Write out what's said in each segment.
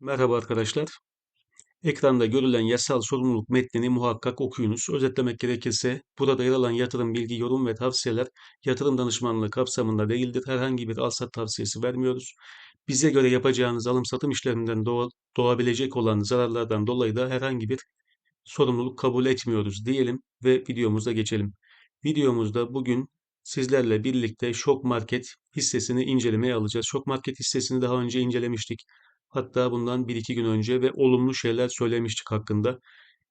Merhaba arkadaşlar. Ekranda görülen yasal sorumluluk metnini muhakkak okuyunuz. Özetlemek gerekirse burada yer alan yatırım bilgi, yorum ve tavsiyeler yatırım danışmanlığı kapsamında değildir. Herhangi bir alsat tavsiyesi vermiyoruz. Bize göre yapacağınız alım-satım işlerinden doğa- doğabilecek olan zararlardan dolayı da herhangi bir sorumluluk kabul etmiyoruz diyelim ve videomuza geçelim. Videomuzda bugün sizlerle birlikte Şok Market hissesini incelemeye alacağız. Şok Market hissesini daha önce incelemiştik. Hatta bundan bir iki gün önce ve olumlu şeyler söylemiştik hakkında.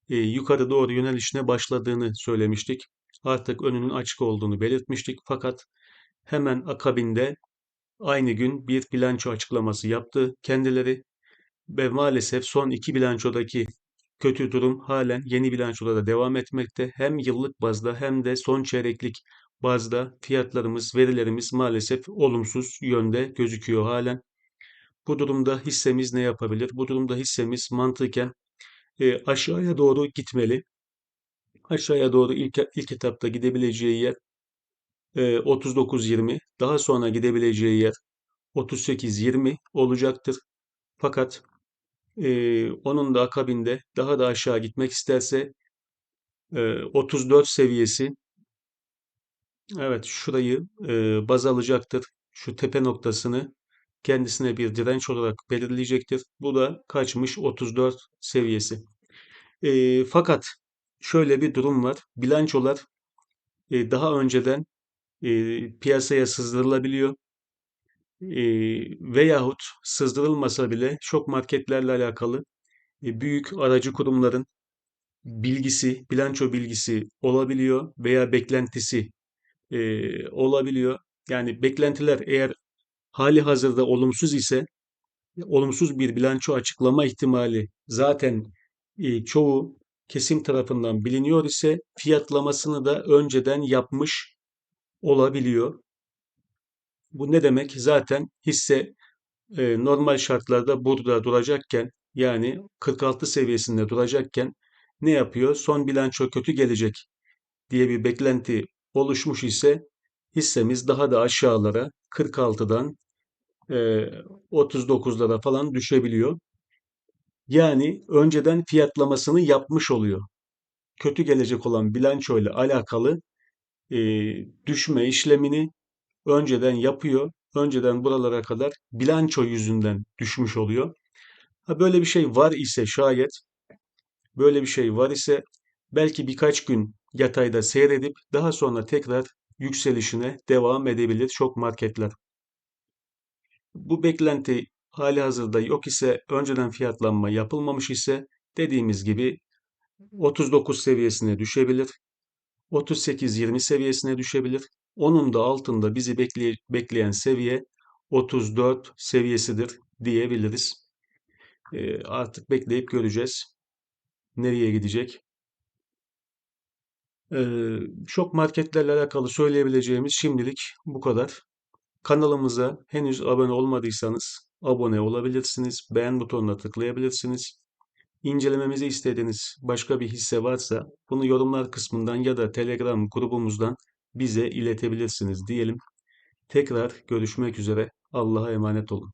Ee, yukarı doğru yönelişine başladığını söylemiştik. Artık önünün açık olduğunu belirtmiştik. Fakat hemen akabinde aynı gün bir bilanço açıklaması yaptı kendileri ve maalesef son iki bilançodaki kötü durum halen yeni bilançoda da devam etmekte. Hem yıllık bazda hem de son çeyreklik bazda fiyatlarımız, verilerimiz maalesef olumsuz yönde gözüküyor halen. Bu durumda hissemiz ne yapabilir? Bu durumda hissemiz mantıken e, aşağıya doğru gitmeli. Aşağıya doğru ilk, ilk etapta gidebileceği yer e, 39.20. Daha sonra gidebileceği yer 38.20 olacaktır. Fakat e, onun da akabinde daha da aşağı gitmek isterse e, 34 seviyesi evet şurayı e, baz alacaktır. Şu tepe noktasını kendisine bir direnç olarak belirleyecektir. Bu da kaçmış 34 seviyesi. E, fakat şöyle bir durum var. Bilançolar e, daha önceden e, piyasaya sızdırılabiliyor. E, veyahut sızdırılmasa bile şok marketlerle alakalı e, büyük aracı kurumların bilgisi, bilanço bilgisi olabiliyor veya beklentisi e, olabiliyor. Yani beklentiler eğer hali hazırda olumsuz ise olumsuz bir bilanço açıklama ihtimali zaten e, çoğu kesim tarafından biliniyor ise fiyatlamasını da önceden yapmış olabiliyor. Bu ne demek? Zaten hisse e, normal şartlarda burada duracakken yani 46 seviyesinde duracakken ne yapıyor? Son bilanço kötü gelecek diye bir beklenti oluşmuş ise hissemiz daha da aşağılara 46'dan e, 39'lara falan düşebiliyor. Yani önceden fiyatlamasını yapmış oluyor. Kötü gelecek olan bilanço ile alakalı e, düşme işlemini önceden yapıyor. Önceden buralara kadar bilanço yüzünden düşmüş oluyor. Ha böyle bir şey var ise şayet böyle bir şey var ise belki birkaç gün yatayda seyredip daha sonra tekrar yükselişine devam edebilir çok marketler. Bu beklenti hali hazırda yok ise önceden fiyatlanma yapılmamış ise dediğimiz gibi 39 seviyesine düşebilir. 38-20 seviyesine düşebilir. Onun da altında bizi bekley bekleyen seviye 34 seviyesidir diyebiliriz. E, artık bekleyip göreceğiz. Nereye gidecek? E, şok marketlerle alakalı söyleyebileceğimiz şimdilik bu kadar. Kanalımıza henüz abone olmadıysanız abone olabilirsiniz. Beğen butonuna tıklayabilirsiniz. İncelememizi istediğiniz başka bir hisse varsa bunu yorumlar kısmından ya da Telegram grubumuzdan bize iletebilirsiniz diyelim. Tekrar görüşmek üzere. Allah'a emanet olun.